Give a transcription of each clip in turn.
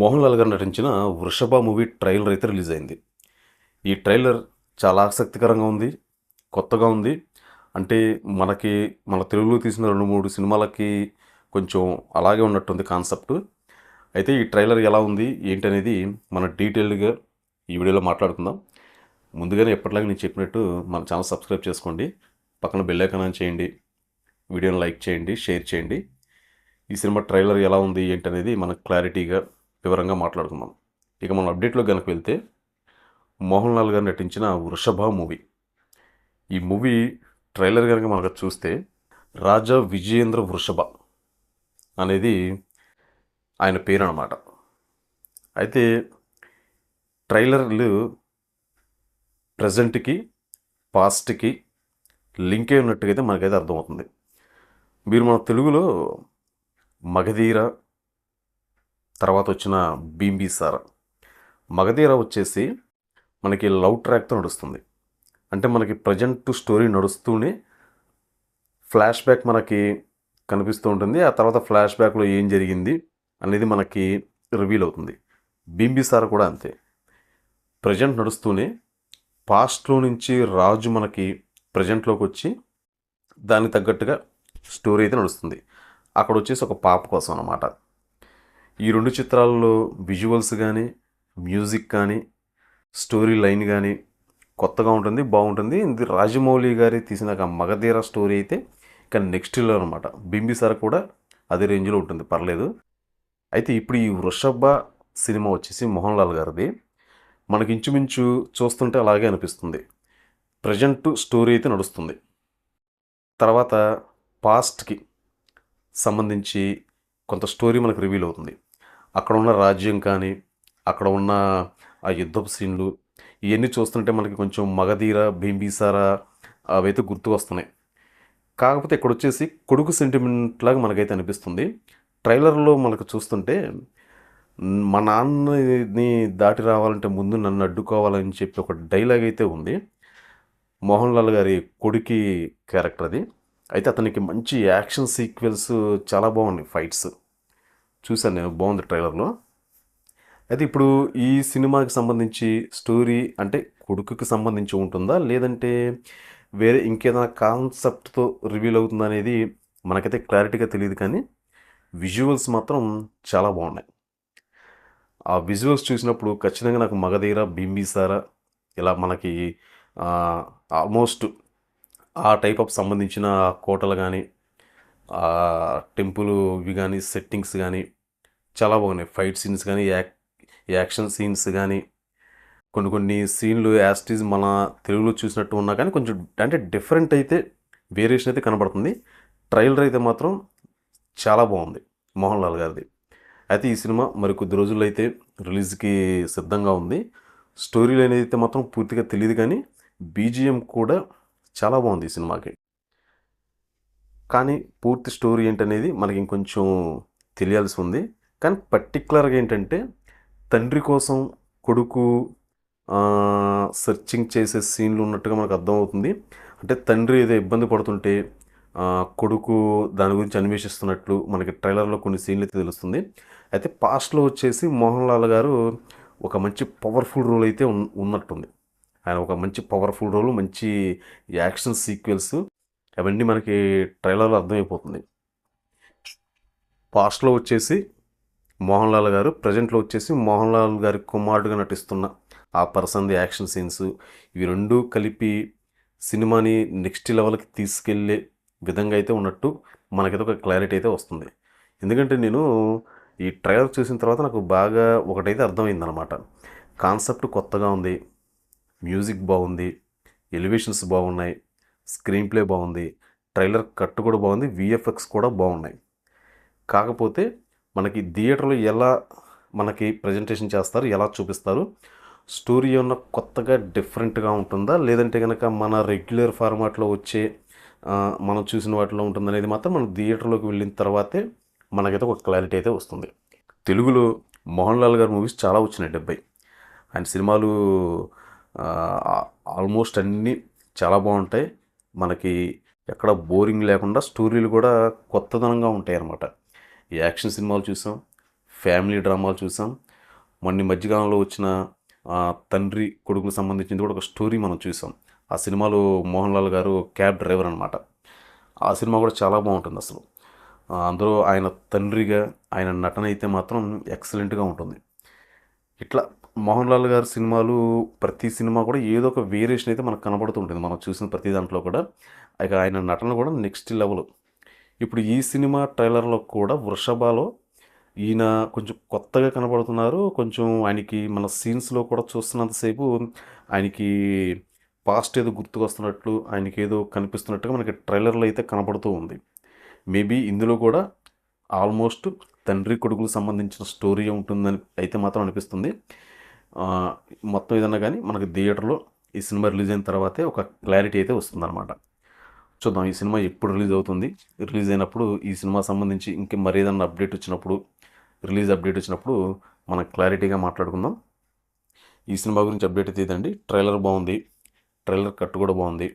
మోహన్ లాల్ గారు నటించిన వృషభ మూవీ ట్రైలర్ అయితే రిలీజ్ అయింది. ఈ ట్రైలర్ చాలా ఆసక్తికరంగా ఉంది కొత్తగా ఉంది. అంటే మనకి మన తెలుగులో తీసిన రెండు మూడు సినిమాలకి కొంచెం అలాగే ఉన్నట్టుంది కాన్సెప్ట్. అయితే ఈ ట్రైలర్ ఎలా ఉంది ఏంటి అనేది డీటెయిల్డ్గా ఈ వీడియోలో మాట్లాడుకుందాం. ముందుగానే ఎప్పటిలాగా నేను చెప్పినట్టు మన ఛానల్ సబ్స్క్రైబ్ చేసుకోండి. పక్కన బెల్లైకన్ ఆన్ చేయండి. వీడియోని లైక్ చేయండి షేర్ చేయండి. ఈ సినిమా ట్రైలర్ ఎలా ఉంది ఏంటి అనేది మనకు క్లారిటీగా వివరంగా మాట్లాడుకుందాం. ఇక మనం అప్డేట్లో కనుక వెళ్తే మోహన్ లాల్ గారు నటించిన వృషభ మూవీ. ఈ మూవీ ట్రైలర్ కనుక మనకు చూస్తే రాజా విజయేంద్ర వృషభ అనేది ఆయన పేరు అనమాట అయితే ట్రైలర్లు ప్రజెంట్కి పాస్ట్కి లింక్ అయి ఉన్నట్టుగా అయితే మనకైతే అర్థమవుతుంది. మీరు మన తెలుగులో మగధీర తర్వాత వచ్చిన బీంబీసార మగధీర వచ్చేసి మనకి లవ్ ట్రాక్తో నడుస్తుంది. అంటే మనకి ప్రజెంట్ స్టోరీ నడుస్తూనే ఫ్లాష్ బ్యాక్ మనకి కనిపిస్తూ ఉంటుంది. ఆ తర్వాత ఫ్లాష్ బ్యాక్లో ఏం జరిగింది అనేది మనకి రివీల్ అవుతుంది. బీంబీసార కూడా అంతే. ప్రజెంట్ నడుస్తూనే పాస్ట్లో నుంచి రాజు మనకి ప్రజెంట్లోకి వచ్చి దానికి తగ్గట్టుగా స్టోరీ అయితే నడుస్తుంది. అక్కడ వచ్చేసి ఒక పాప కోసం అన్నమాట. ఈ రెండు చిత్రాల్లో విజువల్స్ కానీ మ్యూజిక్ కానీ స్టోరీ లైన్ కానీ కొత్తగా ఉంటుంది బాగుంటుంది. ఇది రాజమౌళి గారి తీసిన ఒక మగధీర స్టోరీ అయితే ఇక నెక్స్ట్ అనమాట బింబిసార కూడా అదే రేంజ్లో ఉంటుంది పర్లేదు. అయితే ఇప్పుడు ఈ వృషభ సినిమా వచ్చేసి మోహన్ లాల్ గారిది. మనకి ఇంచుమించు చూస్తుంటే అలాగే అనిపిస్తుంది. ప్రజెంట్ స్టోరీ అయితే నడుస్తుంది. తర్వాత పాస్ట్కి సంబంధించి కొంత స్టోరీ మనకు రివీల్ అవుతుంది. అక్కడ ఉన్న రాజ్యం కానీ అక్కడ ఉన్న ఆ యుద్ధపు సీన్లు ఇవన్నీ చూస్తుంటే మనకి కొంచెం మగధీర భీంబీసారా అవైతే గుర్తు వస్తున్నాయి. కాకపోతే ఇక్కడ వచ్చేసి కొడుకు సెంటిమెంట్ లాగా మనకైతే అనిపిస్తుంది. ట్రైలర్లో మనకు చూస్తుంటే మా నాన్నని దాటి రావాలంటే ముందు నన్ను అడ్డుకోవాలని చెప్పి ఒక డైలాగ్ అయితే ఉంది. మోహన్ లాల్ గారి కొడుకి క్యారెక్టర్ అది. అయితే అతనికి మంచి యాక్షన్ సీక్వెల్స్ చాలా బాగున్నాయి ఫైట్స్ చూశాను నేను బాగుంది ట్రైలర్లో. అయితే ఇప్పుడు ఈ సినిమాకి సంబంధించి స్టోరీ అంటే కొడుకుకి సంబంధించి ఉంటుందా? లేదంటే వేరే ఇంకేదైనా కాన్సెప్ట్తో రివీల్ అవుతుందా అనేది మనకైతే క్లారిటీగా తెలియదు కానీ విజువల్స్ మాత్రం చాలా బాగున్నాయి. ఆ విజువల్స్ చూసినప్పుడు ఖచ్చితంగా నాకు మగధీర బింబిసార ఇలా మనకి ఆల్మోస్ట్ ఆ టైప్ ఆఫ్ సంబంధించిన కోటలు కానీ టెంపుల్ ఇవి కానీ సెట్టింగ్స్ కానీ చాలా బాగున్నాయి. ఫైట్ సీన్స్ కానీ యాక్ యాక్షన్ సీన్స్ కానీ కొన్ని కొన్ని సీన్లు యాస్టీజ్ మన తెలుగులో చూసినట్టు ఉన్నా కానీ కొంచెం అంటే డిఫరెంట్ అయితే వేరియేషన్ అయితే కనబడుతుంది. ట్రైలర్ అయితే మాత్రం చాలా బాగుంది మోహన్ లాల్ గారిది. అయితే ఈ సినిమా మరి కొద్ది రోజుల్లో అయితే రిలీజ్కి సిద్ధంగా ఉంది. స్టోరీ లైన్ అయితే మాత్రం పూర్తిగా తెలియదు కానీ బీజిఎం కూడా చాలా బాగుంది ఈ సినిమాకి. కానీ పూర్తి స్టోరీ ఏంటనేది మనకి ఇంకొంచెం తెలియాల్సి ఉంది. కానీ పర్టికులర్గా ఏంటంటే తండ్రి కోసం కొడుకు సెర్చింగ్ చేసే సీన్లు ఉన్నట్టుగా మనకు అర్థమవుతుంది. అంటే తండ్రి ఏదో ఇబ్బంది పడుతుంటే కొడుకు దాని గురించి అన్వేషిస్తున్నట్లు మనకి ట్రైలర్లో కొన్ని సీన్లు అయితే తెలుస్తుంది. అయితే పాస్ట్లో వచ్చేసి మోహన్ లాల్ గారు ఒక మంచి పవర్ఫుల్ రోల్ అయితే ఉన్నట్టుంది. ఆయన ఒక మంచి పవర్ఫుల్ రోల్ మంచి యాక్షన్ సీక్వెల్స్ అవన్నీ మనకి ట్రైలర్లో అర్థమైపోతుంది. పాస్ట్లో వచ్చేసి మోహన్ లాల్ గారు ప్రజెంట్లో వచ్చేసి మోహన్ లాల్ గారి కుమారుడుగా నటిస్తున్న ఆ పర్సన్ది యాక్షన్ సీన్స్ ఇవి రెండు కలిపి సినిమాని నెక్స్ట్ లెవెల్కి తీసుకెళ్ళే విధంగా అయితే ఉన్నట్టు మనకైతే ఒక క్లారిటీ అయితే వస్తుంది. ఎందుకంటే నేను ఈ ట్రైలర్ చూసిన తర్వాత నాకు బాగా ఒకటైతే అర్థమైందనమాట కాన్సెప్ట్ కొత్తగా ఉంది మ్యూజిక్ బాగుంది ఎలివేషన్స్ బాగున్నాయి స్క్రీన్ ప్లే బాగుంది ట్రైలర్ కట్ కూడా బాగుంది విఎఫ్ఎక్స్ కూడా బాగున్నాయి. కాకపోతే మనకి థియేటర్లో ఎలా మనకి ప్రజెంటేషన్ చేస్తారు ఎలా చూపిస్తారు స్టోరీ ఏమన్నా కొత్తగా డిఫరెంట్గా ఉంటుందా? లేదంటే కనుక మన రెగ్యులర్ ఫార్మాట్లో వచ్చే మనం చూసిన వాటిలో ఉంటుంది అనేది మాత్రం మనం థియేటర్లోకి వెళ్ళిన తర్వాతే మనకైతే ఒక క్లారిటీ అయితే వస్తుంది. తెలుగులో మోహన్ లాల్ గారి మూవీస్ చాలా వచ్చినాయి డెబ్బై. ఆయన సినిమాలు ఆల్మోస్ట్ అన్నీ చాలా బాగుంటాయి. మనకి ఎక్కడ బోరింగ్ లేకుండా స్టోరీలు కూడా కొత్తదనంగా ఉంటాయి అన్నమాట యాక్షన్ సినిమాలు చూసాం ఫ్యామిలీ డ్రామాలు చూసాం. మొన్న మధ్యకాలంలో వచ్చిన తండ్రి కొడుకుకు సంబంధించింది కూడా ఒక స్టోరీ మనం చూసాం. ఆ సినిమాలో మోహన్ లాల్ గారు క్యాబ్ డ్రైవర్ అనమాట ఆ సినిమా కూడా చాలా బాగుంటుంది అసలు. అందరూ అందులో ఆయన తండ్రిగా ఆయన నటన అయితే మాత్రం ఎక్సలెంట్గా ఉంటుంది. ఇట్లా మోహన్ లాల్ గారి సినిమాలు ప్రతి సినిమా కూడా ఏదో ఒక వేరియేషన్ అయితే మనకు కనబడుతుంటుంది మనం చూసిన ప్రతి దాంట్లో కూడా. ఇక ఆయన నటన కూడా నెక్స్ట్ లెవెల్. ఇప్పుడు ఈ సినిమా ట్రైలర్లో కూడా వృషభాలో ఈయన కొంచెం కొత్తగా కనబడుతున్నారు. కొంచెం ఆయనకి మన సీన్స్లో కూడా చూస్తున్నంతసేపు ఆయనకి పాస్ట్ ఏదో గుర్తుకొస్తున్నట్లు ఆయనకి ఏదో కనిపిస్తున్నట్టుగా మనకి ట్రైలర్లో అయితే కనబడుతూ ఉంది. మేబీ ఇందులో కూడా ఆల్మోస్ట్ తండ్రి కొడుకులకు సంబంధించిన స్టోరీ ఉంటుందని అయితే మాత్రం అనిపిస్తుంది. మొత్తం ఏదన్నా కానీ మనకి థియేటర్లో ఈ సినిమా రిలీజ్ అయిన తర్వాతే ఒక క్లారిటీ అయితే వస్తుందన్నమాట. చూద్దాం. ఈ సినిమా ఎప్పుడు రిలీజ్ అవుతుంది? రిలీజ్ అయినప్పుడు ఈ సినిమా సంబంధించి ఇంకే మరి ఏదన్నా అప్డేట్ వచ్చినప్పుడు రిలీజ్ అప్డేట్ వచ్చినప్పుడు మనం క్లారిటీగా మాట్లాడుకుందాం. ఈ సినిమా గురించి అప్డేట్ అయితే ఇదండి. ట్రైలర్ బాగుంది. ట్రైలర్ కట్ కూడా బాగుంది.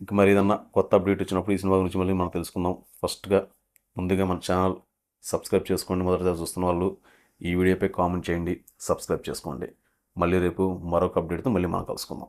ఇంక మరి ఏదన్నా కొత్త అప్డేట్ వచ్చినప్పుడు ఈ సినిమా గురించి మళ్ళీ మనం తెలుసుకుందాం. ఫస్ట్గా ముందుగా మన ఛానల్ సబ్స్క్రైబ్ చేసుకోండి. మొదటిసారి చూస్తున్న వాళ్ళు ఈ వీడియోపై కామెంట్ చేయండి. సబ్స్క్రైబ్ చేసుకోండి. మళ్ళీ రేపు మరొక అప్డేట్తో మళ్ళీ మనం కలుసుకుందాం.